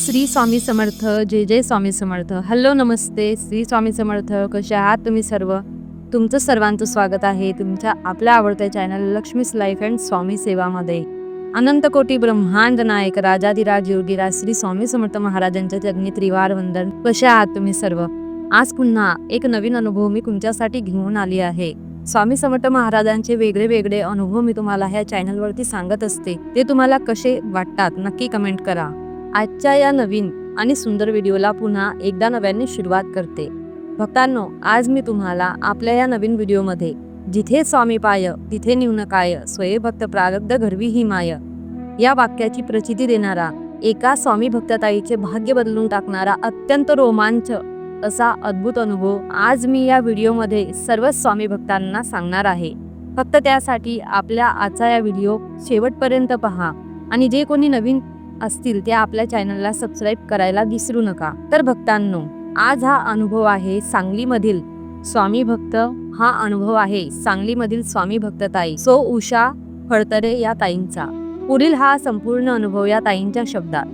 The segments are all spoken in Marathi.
श्री स्वामी समर्थ जय जय स्वामी समर्थ. हॅलो नमस्ते. श्री स्वामी समर्थ कसे आहात तुम्ही सर्व? तुमचं सर्वांचं स्वागत आहे तुमच्या आपल्या आवडत्या channel Lakshmi's life and Swami सेवामध्ये. अनंत कोटी ब्रह्मांड नायक राजाधिराज योगीराज श्री स्वामी समर्थ महाराजांच्या जगनी त्रिवार वंदन. कसे आहात तुम्ही सर्व? आज पुन्हा एक नवीन अनुभव मी तुमच्यासाठी घेऊन आली आहे. स्वामी समर्थ महाराजांचे वेगळे वेगळे अनुभव मी तुम्हाला ह्या चॅनलवरती सांगत असते. ते तुम्हाला कसे वाटतात नक्की कमेंट करा. आजच्या या नवीन आणि सुंदर व्हिडिओला पुन्हा एकदा नव्याने सुरुवात करते. भक्तांनो आज मी तुम्हाला आपल्या या नवीन व्हिडिओमध्ये जिथे स्वामी पाय तिथे न्यूनकाय स्वये भक्त प्रारब्ध घरवी ही माय या वाक्याची प्रचिती देणारा एका स्वामी भक्तताईचे भाग्य बदलून टाकणारा अत्यंत रोमांच असा अद्भुत अनुभव आज मी या व्हिडिओमध्ये सर्व स्वामी भक्तांना सांगणार आहे. फक्त त्यासाठी आपल्या आजचा या व्हिडिओ शेवटपर्यंत पहा आणि जे कोणी नवीन असतील ते आपल्या चॅनलला सबस्क्राईब करायला विसरू नका. तर भक्तांनो आज हा अनुभव आहे सांगलीमधील स्वामी भक्त. हा अनुभव आहे सांगलीमधील स्वामी भक्त ताई सो उषा फडतरे या ताईंचा. पुढील हा संपूर्ण अनुभव या ताईंच्या शब्दात.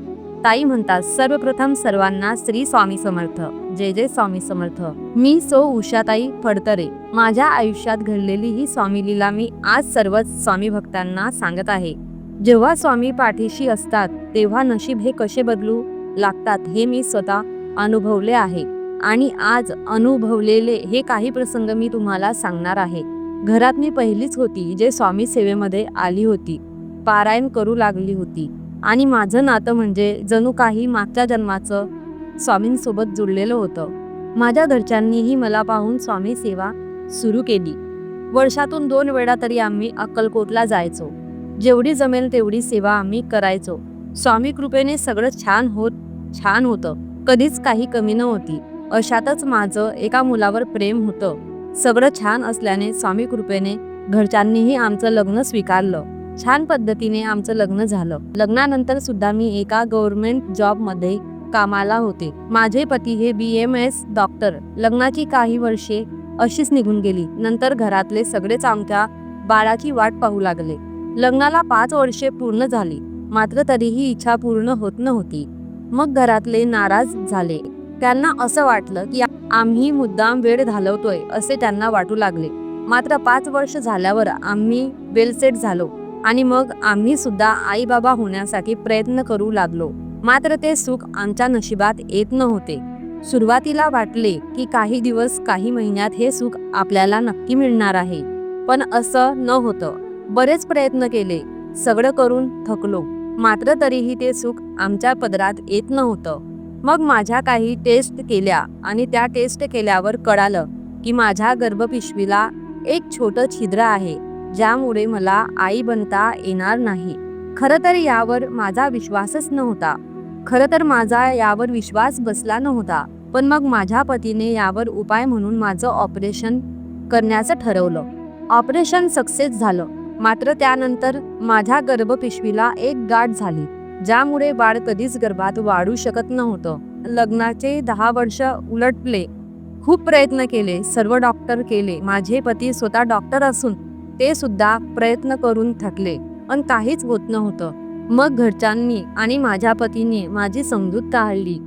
ताई म्हणतात सर्वप्रथम सर्वांना श्री स्वामी समर्थ. जय जय स्वामी समर्थ. मी सो उषाताई फडतरे. माझ्या आयुष्यात घडलेली ही स्वामी लीला मी आज सर्वच स्वामी भक्तांना सांगत आहे. जेव्हा स्वामी पाठीशी असतात तेव्हा नशीब हे कसे बदलू लागतात हे मी स्वतः अनुभवले आहे. आणि आज अनुभवलेले हे काही प्रसंग मी तुम्हाला सांगणार आहे. घरात मी पहिलीच होती जे स्वामी सेवेमध्ये आली होती. पारायण करू लागली होती. आणि माझं नातं म्हणजे जणू काही मागच्या जन्माचं स्वामींसोबत जुळलेलं होतं. माझ्या घरच्यांनीही मला पाहून स्वामी सेवा सुरू केली. वर्षातून दोन वेळा तरी आम्ही अक्कलकोटला जायचो. जेवढी जमेल तेवढी सेवा आम्ही करायचो. स्वामी कृपेने सगळं छान होत छान होतं. कधीच काही कमी नव्हती. अशातच माझं एका मुलावर प्रेम होतं. सगळं छान असल्याने स्वामी कृपेने घरच्यांनीही आमचं लग्न स्वीकारलं. छान पद्धतीने आमचं लग्न झालं. लग्नानंतर सुद्धा मी एका गव्हर्नमेंट जॉबमध्ये कामाला होते. माझे पती हे बी एम एस डॉक्टर. लग्नाची काही वर्षे अशीच निघून गेली. नंतर घरातले सगळेच आमच्या बाळाची वाट पाहू लागले. लग्नाला पाच वर्षे पूर्ण झाली. मात्र तरीही इच्छा पूर्ण होत नव्हती. मग घरातले नाराज झाले. त्यांना असं वाटलं की आम्ही मुद्दाम वेळ घालवतोय असे त्यांना वाटू लागले. मात्र पाच वर्ष झाल्यावर आम्ही वेलसेट झालो आणि मग आम्ही सुद्धा आई बाबा होण्यासाठी प्रयत्न करू लागलो. मात्र ते सुख आमच्या नशिबात येत नव्हते. सुरुवातीला वाटले की काही दिवस काही महिन्यात हे सुख आपल्याला नक्की मिळणार आहे. पण असं न होतं. बरेच प्रयत्न केले. सगळं करून थकलो. मात्र तरीही ते सुख आमच्या पदरात येत नव्हतं. मग माझ्या काही टेस्ट केल्या आणि त्या टेस्ट केल्यावर कळालं की माझ्या गर्भपिशवीला एक छोटं छिद्र आहे ज्यामुळे मला आई बनता येणार नाही. खरं तर यावर माझा विश्वासच नव्हता. खरं तर माझा यावर विश्वास बसला नव्हता पण मग माझ्या पतीने यावर उपाय म्हणून माझं ऑपरेशन करण्याचं ठरवलं. ऑपरेशन सक्सेस झालं. मात्र त्यानंतर माझ्या गर्भपिशवीला एक गाठ झाली ज्यामुळे बाळ कधीच गर्भात वाढू शकत नव्हतं. लग्नाचे दहा वर्ष उलटले. खूप प्रयत्न केले सर्व डॉक्टर केले माझे पती स्वतः डॉक्टर असून ते सुद्धा प्रयत्न करून थकले पण काहीच होत नव्हतं. मग घरच्यांनी आणि माझ्या पतीने माझी समजूत टाळली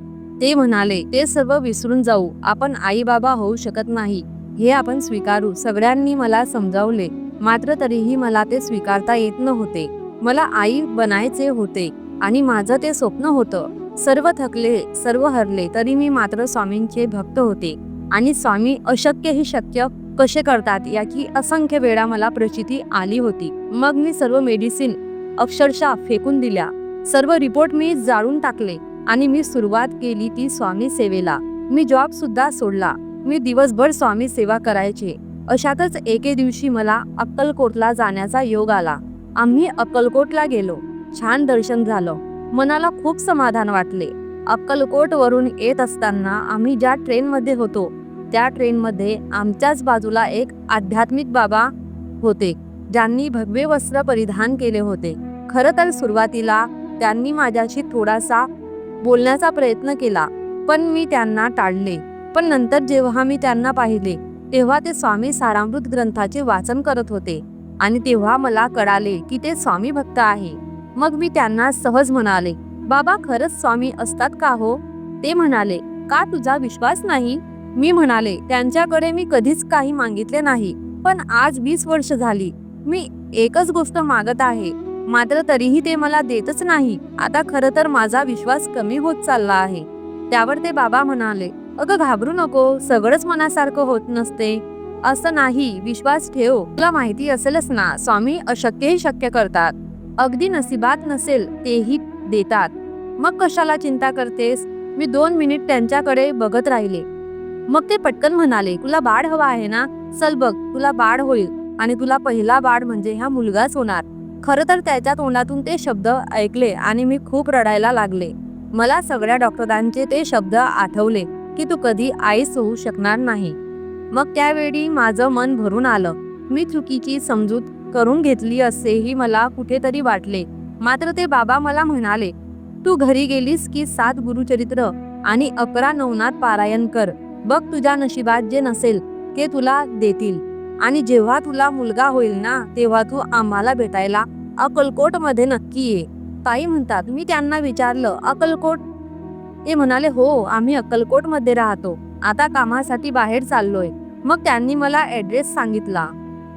ते म्हणाले ते सर्व विसरून जाऊ आपण आई बाबा होऊ शकत नाही. हे आपण स्वीकारू. सगळ्यांनी मला समजावले. मात्र तरीही मला ते स्वीकारता येत नव्हते. मला आई बनायचे होते आणि माझं ते स्वप्न होतं. सर्व थकले सर्व हरले तरी मी मात्र स्वामींचे भक्त होते. आणि स्वामी अशक्यही शक्य कसे करतात याची असंख्य वेळा मला प्रचिती आली होती. मग मी सर्व मेडिसिन अक्षरशः फेकून दिल्या. सर्व रिपोर्ट मी जाळून टाकले आणि मी सुरुवात केली ती स्वामी सेवेला. मी जॉब सुद्धा सोडला. मी दिवसभर स्वामी सेवा करायचे. अशातच एके दिवशी मला अक्कलकोटला जाण्याचा योग आला. आम्ही अक्कलकोटला गेलो. छान दर्शन झालं. मनाला खूप समाधान वाटले. अक्कलकोट वरून येत असताना आम्ही ज्या ट्रेनमध्ये होतो त्या ट्रेनमध्ये आमच्याच बाजूला एक आध्यात्मिक बाबा होते ज्यांनी भगवे वस्त्र परिधान केले होते. खरं तर सुरुवातीला त्यांनी माझ्याशी थोडासा बोलण्याचा प्रयत्न केला पण मी त्यांना टाळले. पण नंतर जेव्हा मी त्यांना पाहिले तेव्हा ते स्वामी सारामृत ग्रंथाचे वाचन करत होते. आणि तेव्हा मला कळाले की ते स्वामी भक्त आहे. मग मी त्यांना सहज म्हणाले बाबा खरंच स्वामी असतात का हो? ते म्हणाले का तुझा विश्वास नाही? मी म्हणाले त्यांच्याकडे मी कधीच काही मागितले नाही पण आज वीस वर्ष झाली. मी एकच गोष्ट मागत आहे. मात्र तरीही ते मला देतच नाही. आता खरं तर माझा विश्वास कमी होत चालला आहे. त्यावर ते बाबा म्हणाले अगं घाबरू नको सगळंच मनासारखं होत नसते. असं नाही विश्वास ठेव. तुला माहिती असेलच ना स्वामी अशक्यही शक्य करतात. अगदी नसिबात नसेल तेही देतात. मग कशाला चिंता करतेस? मी दोन मिनिट त्यांच्याकडे बघत राहिले. मग ते पटकन म्हणाले तुला बाळ हवा आहे ना? चल बघ तुला बाळ होईल आणि तुला पहिला बाळ म्हणजे हा मुलगाच होणार. खरं तर त्याच्या तोंडातून ते शब्द ऐकले आणि मी खूप रडायला लागले. मला सगळ्या डॉक्टरांचे ते शब्द आठवले. की तू कधी आईस होऊ शकणार नाही. मग त्यावेळी माझं मन भरून आलं. मी चुकीची समजूत करून घेतली असेही मला कुठेतरी वाटले. मात्र ते बाबा मला म्हणाले तू घरी गेलीस की सात गुरुचरित्र आणि अकरा नवनाथ पारायण कर. बघ तुझ्या नशिबात जे नसेल ते तुला देतील. आणि जेव्हा तुला मुलगा होईल ना तेव्हा तू आम्हाला भेटायला अकलकोटमध्ये नक्की ये. ताई म्हणतात. मी त्यांना विचारलं अकलकोट ते म्हणाले हो आम्ही अक्कलकोटमध्ये राहतो. आता कामासाठी बाहेर चाललोय. मग त्यांनी मला ऍड्रेस सांगितला.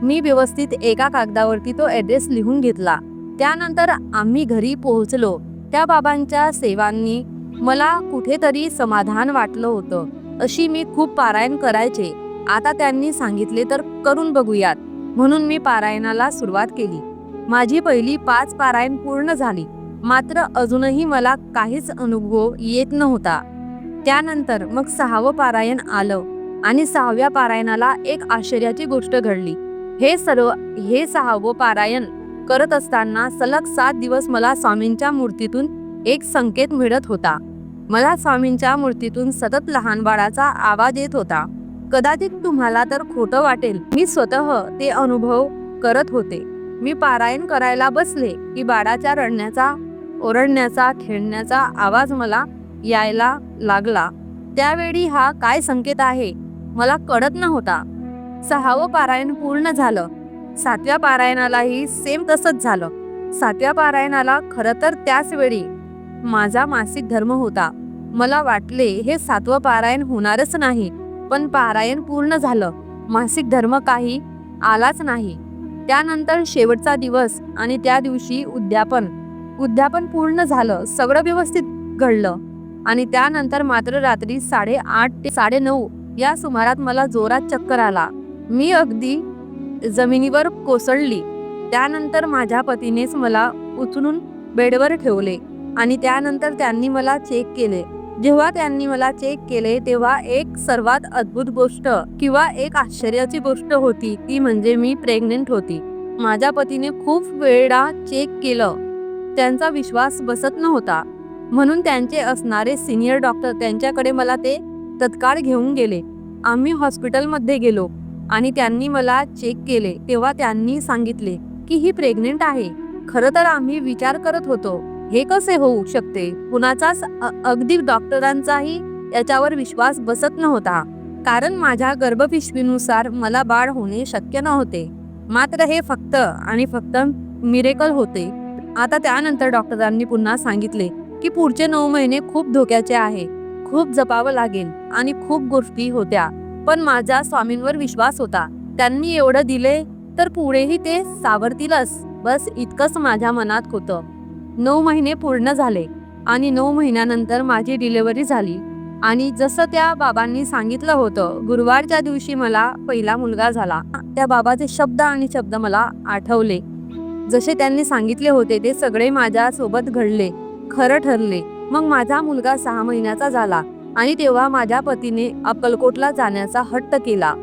मी व्यवस्थित एका कागदावरती तो ऍड्रेस लिहून घेतला. त्यानंतर आम्ही घरी पोहोचलो. त्या बाबांच्या सेवांनी मला कुठेतरी समाधान वाटलं होतं अशी मी खूप पारायण करायचे. आता त्यांनी सांगितले तर करून बघूयात. म्हणून मी पारायणाला सुरुवात केली. माझी पहिली पाच पारायण पूर्ण झाली. मात्र अजूनही मला काहीच अनुभव येत नव्हता. त्यानंतर मग सहावं पारायण आलं आणि सहाव्या पारायणाला एक आश्चर्याची गोष्ट घडली. हे सर्व हे सहावं पारायण करत असताना सलग सात दिवस मला स्वामींच्या मूर्तीतून एक संकेत मिळत होता. मला स्वामींच्या मूर्तीतून सतत लहान बाळाचा आवाज येत होता. कदाचित तुम्हाला तर खोटं वाटेल. मी स्वतः ते अनुभव करत होते. मी पारायण करायला बसले की बाळाच्या रडण्याचा ओरडण्याचा खेळण्याचा आवाज मला यायला लागला. त्यावेळी हा काय संकेत आहे? मला कळत नव्हता. सहावं पारायण पूर्ण झालं. सातव्या पारायणालाही सेम तसंच झालं. सातव्या पारायणाला खरं तर त्याच वेळी माझा मासिक धर्म होता. मला वाटले हे सातवं पारायण होणारच नाही पण पारायण पूर्ण झालं. मासिक धर्म काही आलाच नाही. त्यानंतर शेवटचा दिवस आणि त्या दिवशी उद्यापन. उद्यापन पूर्ण झालं सगळं व्यवस्थित घडलं. आणि त्यानंतर मात्र रात्री साडेआठ ते साडेनऊ या सुमारात मला जोरात चक्कर आला. मी अगदी जमिनीवर कोसळली. त्यानंतर माझ्या पतीनेच मला उचलून बेडवर ठेवले आणि त्यानंतर त्यांनी मला चेक केले. जेव्हा त्यांनी मला चेक केले तेव्हा एक सर्वात अद्भुत गोष्ट किंवा एक आश्चर्याची गोष्ट होती ती म्हणजे मी प्रेग्नेंट होती. माझ्या पतीने खूप वेळा चेक केलं. त्यांचा विश्वास बसत नव्हता. म्हणून त्यांचे असणारे सिनियर डॉक्टर त्यांच्याकडे मला ते तत्काळ घेऊन गेले. आम्ही हॉस्पिटलमध्ये गेलो आणि त्यांनी मला चेक केले तेव्हा त्यांनी सांगितले की ही प्रेग्नेंट आहे. खरं तर आम्ही विचार करत होतो हे कसे होऊ शकते? कुणाचाच अगदी डॉक्टरांचाही याच्यावर विश्वास बसत नव्हता. कारण माझ्या गर्भपिशवीनुसार मला बाळ होणे शक्य नव्हते. मात्र हे फक्त आणि फक्त मिरेकल होते. आता त्यानंतर डॉक्टरांनी पुन्हा सांगितले की पुढचे नऊ महिने खूप धोक्याचे आहे. खूप जपावं लागेल आणि खूप गोष्टी होत्या. पण माझ्या स्वामींवर विश्वास होता. त्यांनी एवढं दिले तर पुढेही ते सावरतीलच. बस इतकंच माझ्या मनात होतं. नऊ महिने पूर्ण झाले आणि नऊ महिन्यानंतर माझी डिलिव्हरी झाली. आणि जसं त्या बाबांनी सांगितलं होतं गुरुवारच्या दिवशी मला पहिला मुलगा झाला. त्या बाबाचे शब्द आणि शब्द मला आठवले. जसे त्यांनी सांगितले होते ते सगळे माझ्या सोबत घडले खरं ठरले. मग माझा मुलगा सहा महिन्याचा झाला आणि तेव्हा माझ्या पतीने अक्कलकोटला जाण्याचा हट्ट केला.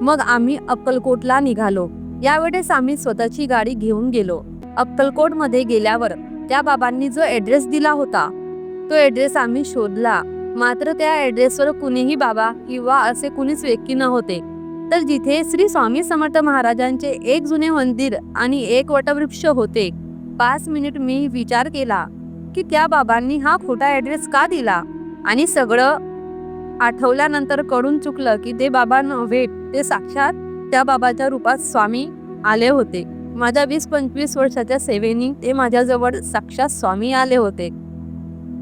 मग आम्ही अक्कलकोटला निघालो. यावेळेस आम्ही स्वतःची गाडी घेऊन गेलो. अक्कलकोटमध्ये गेल्यावर त्या बाबांनी जो ऍड्रेस दिला होता तो ऍड्रेस आम्ही शोधला. मात्र त्या ऍड्रेसवर कुणीही बाबा किंवा असे कुणीच व्यक्ती नव्हते. तर जिथे श्री स्वामी समर्थ महाराजांचे एक जुने मंदिर आणि एक वटवृक्ष होते पाच मिनिट मी विचार केला की त्या बाबांनी हा खोटा ऍड्रेस का दिला? आणि सगळं आठवल्यानंतर कळून चुकलं की ते बाबा नव्हे ते साक्षात त्या बाबाच्या रूपात स्वामी आले होते. माझ्या वीस पंचवीस वर्षाच्या सेवेनी ते माझ्याजवळ साक्षात स्वामी आले होते.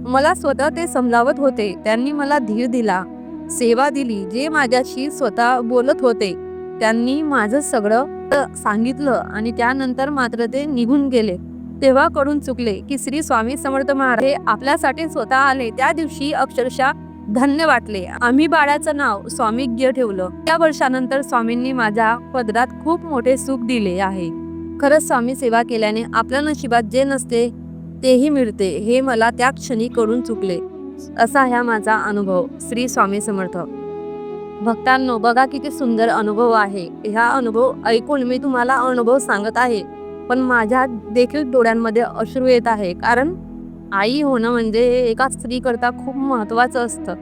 मला स्वतः ते समजावत होते त्यांनी मला धीर दिला. सेवा दिली जे माझ्याशी स्वतः बोलत होते. त्यांनी माझं सगळं सांगितलं आणि त्यानंतर मात्र ते निघून गेले. तेव्हा कडून चुकले की श्री स्वामी समर्थ महाराज हे आपल्यासाठी स्वतः आले. त्या दिवशी अक्षरशः धन्य वाटले. आम्ही बाळाचं नाव स्वामीज्ञ ठेवलं. त्या वर्षानंतर स्वामींनी माझ्या पदरात खूप मोठे सुख दिले आहे. खरंच स्वामी सेवा केल्याने आपल्या नशिबात जे नसते तेही मिळते हे मला त्या क्षणी करून चुकले. असा ह्या माझा अनुभव श्री स्वामी समर्थ. भक्तांनो बघा किती सुंदर अनुभव आहे. ह्या अनुभव ऐकून मी तुम्हाला अनुभव सांगत आहे. पण माझ्या देखील डोळ्यांमध्ये अश्रू येत आहे. कारण आई होणं म्हणजे हे एका स्त्रीकरता खूप महत्वाचं असतं.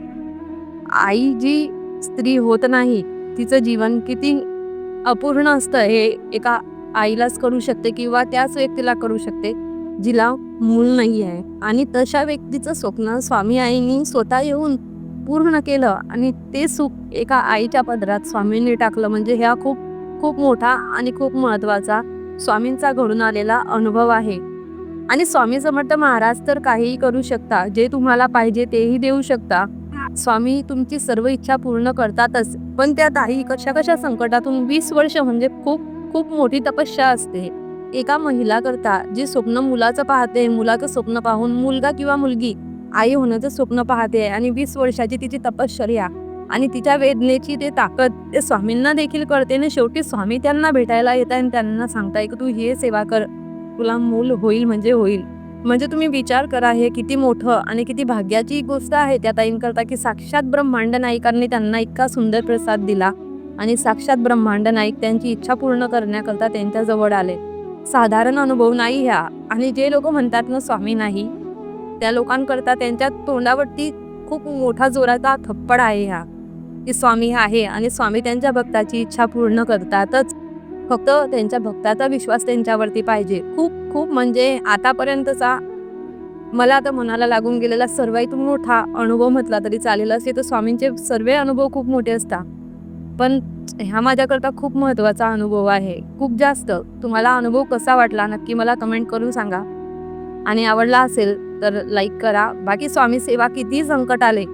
आई जी स्त्री होत नाही तिचं जीवन किती अपूर्ण असतं हे एका आईलाच करू शकते किंवा त्याच व्यक्तीला करू शकते. जिला मूल नाही आहे. आणि तशा व्यक्तीचं स्वप्न स्वामी आईनी स्वतः येऊन पूर्ण केलं आणि ते सुख एका आईच्या पदरात स्वामींनी टाकलं. म्हणजे ह्या खूप खूप मोठा आणि खूप महत्त्वाचा स्वामींचा घडून आलेला अनुभव आहे. आणि स्वामी समर्थ महाराज तर काहीही करू शकता जे तुम्हाला पाहिजे तेही देऊ शकता. स्वामी तुमची सर्व इच्छा पूर्ण करतातच पण त्या ताई कशा कशा संकटातून वीस वर्ष म्हणजे खूप खूप मोठी तपस्या असते. एका महिला करता जे स्वप्न मुलाचं पाहते मुलाचं स्वप्न पाहून मुलगा किंवा मुलगी आई होण्याचं स्वप्न पाहते आणि वीस वर्षाची तिची तपश्चर्या आणि तिच्या वेदनेची ते ताकद ते स्वामींना देखील कळते आणि शेवटी स्वामी त्यांना भेटायला येत आणि त्यांना सांगताय की तू हे सेवा कर. तुला मूल होईल म्हणजे होईल. म्हणजे तुम्ही विचार करा हे किती मोठं आणि किती भाग्याची गोष्ट आहे. त्या ताईंकरता की साक्षात ब्रह्मांड नायकांनी त्यांना इतका सुंदर प्रसाद दिला आणि साक्षात ब्रह्मांड नाईक त्यांची इच्छा पूर्ण करण्याकरता त्यांच्याजवळ आले. साधारण अनुभव नाही ह्या. आणि जे लोक म्हणतात ना स्वामी नाही त्या लोकांकरता त्यांच्या तोंडावरती खूप मोठा जोराचा थप्पड आहे ह्या की स्वामी आहे आणि स्वामी त्यांच्या भक्ताची इच्छा पूर्ण करतातच. फक्त त्यांच्या भक्ताचा विश्वास त्यांच्यावरती पाहिजे. खूप खूप म्हणजे आतापर्यंतचा मला आता मनाला लागून गेलेला सर्वात मोठा अनुभव म्हटला तरी चालेल. असे तर स्वामींचे सर्व अनुभव खूप मोठे असतात. पण ह्या माझ्याकरता खूप महत्त्वाचा अनुभव आहे. खूप जास्त. तुम्हाला अनुभव कसा वाटला नक्की मला कमेंट करून सांगा. आणि आवडला असेल तर लाईक करा. बाकी स्वामी सेवा कितीही संकट आले.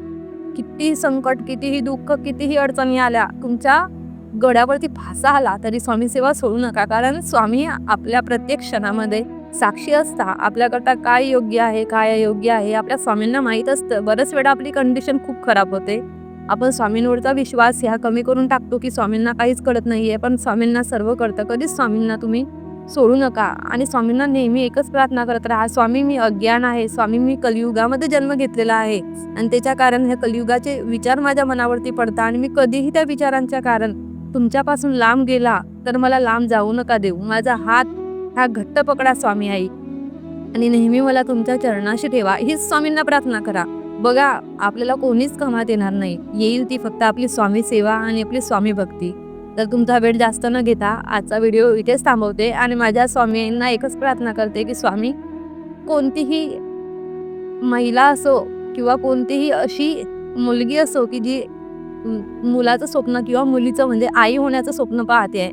कितीही संकट कितीही दुःख कितीही अडचणी आल्या. तुमच्या गड्यावरती फासा आला तरी स्वामी सेवा सोडू नका. कारण स्वामी आपल्या प्रत्येक क्षणामध्ये साक्षी असता. आपल्याकरता काय योग्य आहे काय अयोग्य आहे आपल्या स्वामींना माहीत असतं. बरंच वेळा आपली कंडिशन खूप खराब होते. आपण स्वामींवरचा विश्वास ह्या कमी करून टाकतो की स्वामींना काहीच कळत नाहीये पण स्वामींना सर्व कळतं. कधीच स्वामींना तुम्ही सोडू नका. आणि स्वामींना नेहमी एकच प्रार्थना करत राहा स्वामी मी अज्ञान आहे. स्वामी मी कलियुगामध्ये जन्म घेतलेला आहे. आणि त्याच्या कारण हे कलियुगाचे विचार माझ्या मनावरती पडतात आणि मी कधीही त्या विचारांच्या कारण तुमच्यापासून लांब गेला तर मला लांब जाऊ नका देऊ. माझा हात हा घट्ट पकडा स्वामी आई. आणि नेहमी मला तुमच्या चरणाशी ठेवा. हीच स्वामींना प्रार्थना करा. बघा आपल्याला कोणीच कमात येणार नाही. येईल ती फक्त आपली स्वामी सेवा आणि आपली स्वामी भक्ती. तर तुमचा वेळ जास्त न घेता आजचा व्हिडिओ इथेच थांबवते आणि माझ्या स्वामींना एकच प्रार्थना करते की स्वामी कोणतीही महिला असो किंवा कोणतीही अशी मुलगी असो की जी मुलाचं स्वप्न किंवा मुलीचं म्हणजे आई होण्याचं स्वप्न पाहते आहे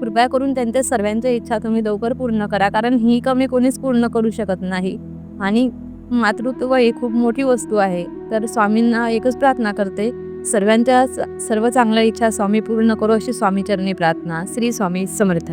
कृपया करून त्यांच्या सर्वांच्या इच्छा तुम्ही लवकर पूर्ण करा कारण ही कमी कोणीच पूर्ण करू शकत नाही. आणि मातृत्व ही खूप मोठी वस्तू आहे. तर स्वामींना एकच प्रार्थना करते. सर्वांच्या सर्व चांगल्या इच्छा स्वामी पूर्ण करू अशी स्वामीचरणी प्रार्थना श्री स्वामी समर्थ.